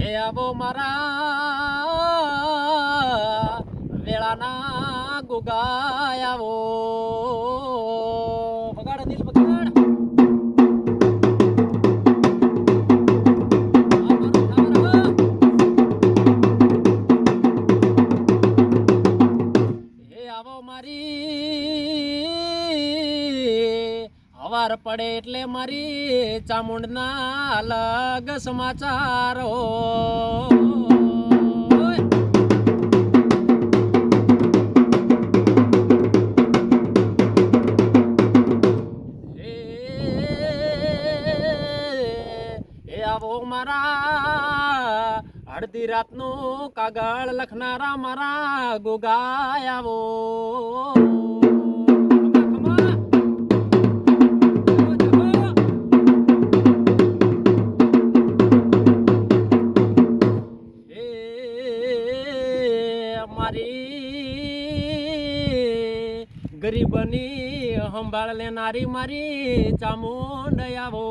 હે આવો મારા વેળાના ગુગાયાવો वार पडे એટલે મારી ચામુંડના લાગસ માચારો એ આવો મરા અડધી રાત નું કાગળ લખના રામ રા ગુંગા આવો મારી ગરીબની સંભાળ લેનારી મારી ચામુંડ આવો